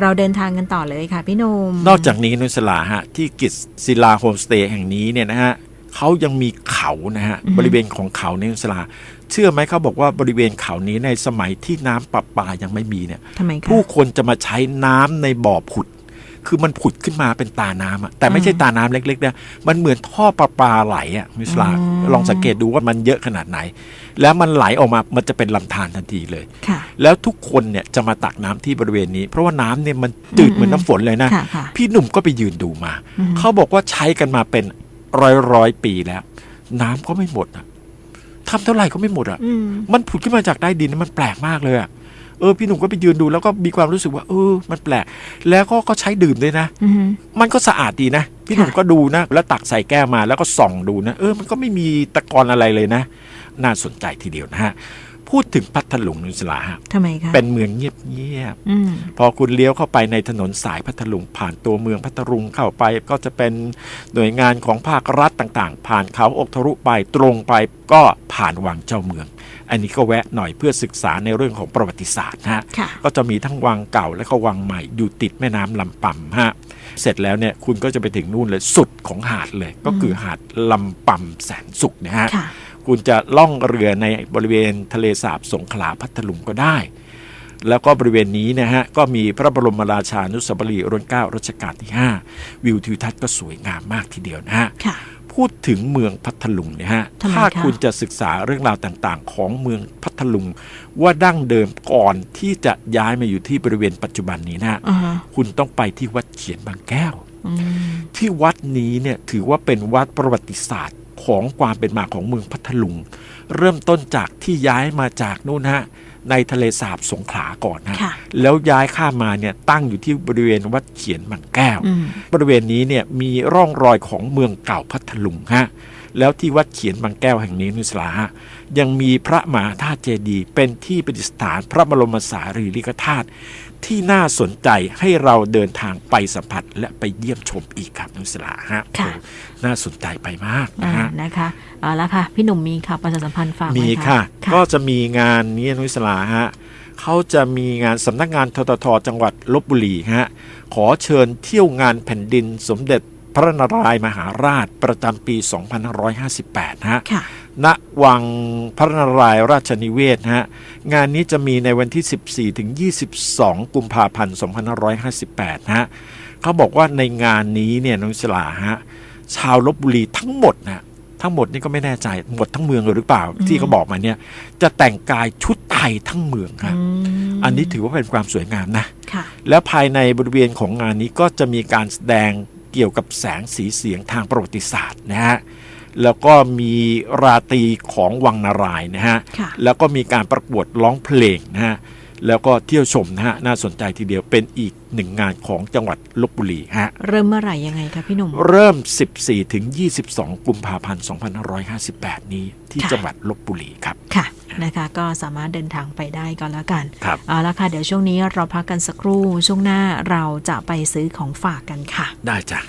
เราเดินทางกันต่อเลยค่ะพี่หนุ่มนอกจากนี้นุสลาฮะที่กิจศิลาโฮมสเตย์แห่งนี้เนี่ยนะฮะเขายังมีเขานะฮะอือฮึบริเวณของเขาในนุสลา เชื่อไหมเขาบอกว่าบริเวณเขานี้ในสมัยที่น้ำประปายังไม่มีเนี่ยทำไมคะผู้คนจะมาใช้น้ำในบ่อผุด คือมันผุดขึ้นมาเป็นตาน้ำอะแต่ไม่ใช่ตาน้ำเล็กๆนะมันเหมือนท่อประปาไหลอะนุสลาอืมลองสังเกตดูว่ามันเยอะขนาดไหน แล้วมันไหลออกมามันจะเป็นลำธารทันทีเลยค่ะแล้วทุกคนเนี่ยจะมาตักน้ำที่บริเวณนี้ เพราะว่าน้ำเนี่ยมันจืดเหมือนน้ำฝนเลยนะค่ะค่ะพี่หนุ่มก็ไปยืนดูมาอืมเขาบอกว่าใช้กันมาเป็นร้อยร้อยปีแล้ว น้ำก็ไม่หมดอะทำเท่าไหร่ก็ไม่หมดอะอืมมันผุดขึ้นมาจากใต้ดินมันแปลกมากเลยอะ เออพี่หนุ่มก็ไปยืนดูแล้วก็มีความรู้สึกว่าเออมันแปลก แล้วก็ก็ใช้ดื่มด้วยนะ อืมมันก็สะอาดดีนะ พี่หนุ่มค่ะ ก็ดูนะ แล้วตักใส่แก้วมาแล้วก็ส่องดูนะ เออ มันก็ไม่มีตะกอนอะไรเลยนะ น่าสนใจทีเดียวนะฮะ พูดถึงพัทลุงนุสลาฮะทำไมคะเป็นเมืองเงียบๆอืมพอคุณเลี้ยวเข้าไปในถนนสายพัทลุงผ่านตัวเมืองพัทลุงเข้าไป ก็จะเป็นหน่วยงานของภาครัฐต่างๆ ผ่านเขาอกทะลุไปตรงไปก็ผ่านวังเจ้าเมือง อันนี้ก็แวะหน่อยเพื่อศึกษาในเรื่องของประวัติศาสตร์นะฮะค่ะก็จะมีทั้งวังเก่าและก็วังใหม่อยู่ติดแม่น้ำลำปำฮะเสร็จแล้วเนี่ยคุณก็จะไปถึงนู่นเลยสุดของหาดเลย ก็คือหาดลำปำแสนสุขนะฮะ ค่ะคุณจะล่องเรือในบริเวณทะเลสาบสงขลาพัทลุงก็ได้ แล้วก็บริเวณนี้นะฮะก็มีพระบรมราชานุสาวรีย์รัชกาลรัชกาลที่ 5 วิวทิวทัศน์ก็สวยงามมากทีเดียวนะฮะค่ะพูดถึงเมืองพัทลุงเนี่ยฮะทำไมถ้าคะคุณจะศึกษาเรื่องราวต่างๆ ของเมืองพัทลุง ว่าดั้งเดิมก่อนที่จะย้ายมาอยู่ที่บริเวณปัจจุบันนี้นะฮะอ่าฮะคุณต้องไปที่วัดเขียนบางแก้วอืมที่วัดนี้เนี่ยถือว่าเป็นวัดประวัติศาสตร์ ของความเป็นมาของเมืองพัทลุง เริ่มต้นจากที่ย้ายมาจากนู่นฮะในทะเลสาบสงขลาก่อนนะค่ะแล้วย้ายข้ามมาเนี่ยตั้งอยู่ที่บริเวณวัดเขียนบางแก้วอืมบริเวณนี้เนี่ยมีร่องรอยของเมืองเก่าพัทลุงฮะ แล้วที่วัดเขียนบางแก้วแห่งนี้นุสลาฮะยังมีพระมหาธาตุเจดีย์เป็นที่ประดิษฐานพระบรมสารีริกธาตุที่น่าสนใจให้เราเดินทางไปสัมผัสและไปเยี่ยมชมอีกครับนุสลาฮะค่ะโอ้น่าสนใจไปมากนะอ่าฮะนะคะเอาละค่ะ พี่หนุ่มมีข่าวประชาสัมพันธ์ฝากไหมีมค่ะค่ะ ก็จะมีงานนี้นุสลาฮะเขาจะมีงานสำนักงานทททจังหวัดลบบุรีฮะขอเชิญเที่ยวงานแผ่นดินสมเด็จ พระนารายณ์มหาราชประจำปี 2558ฮะค่ะณวังพระนารายณ์ราชนิเวศน์ฮะ งานนี้จะมีในวันที่ 14 ถึง 22 กุมภาพันธ์ 2558ฮะเขาบอกว่าในงานนี้เนี่ยน้องสลาฮะ ชาวลบบุรีทั้งหมดนะทั้งหมดนี่ก็ไม่แน่ใจหมดทั้งเมืองเลยหรือเปล่าอืมที่เขาบอกมาเนี่ย จะแต่งกายชุดไทยทั้งเมืองครับอืมอันนี้ถือว่าเป็นความสวยงามนะค่ะแล้วภายในบริเวณของงานนี้ก็จะมีการแสดง เกี่ยวกับแสงสีเสียงทางประวัติศาสตร์นะฮะแล้วก็มีราตรีของวังนารายณ์นะฮะค่ะ แล้วก็มีการประกวดร้องเพลงนะฮะแล้วก็เที่ยวชมนะฮะน่าสนใจทีเดียวเป็นอีกหนึ่งงานของจังหวัดลบบุรีฮะเริ่มเมื่อไหร่ยังไงคะพี่หนุ่ม เริ่ม 14ถึง22 กุมภาพันธ์ 2558 นี้ที่ค่ะ จังหวัดลบบุรีครับ ค่ะ นะคะ ก็สามารถเดินทางไปได้ก็แล้วกันครับเอาละค่ะ เดี๋ยวช่วงนี้เราพักกันสักครู่ ช่วงหน้าเราจะไปซื้อของฝากกันค่ะ ได้จ้ะ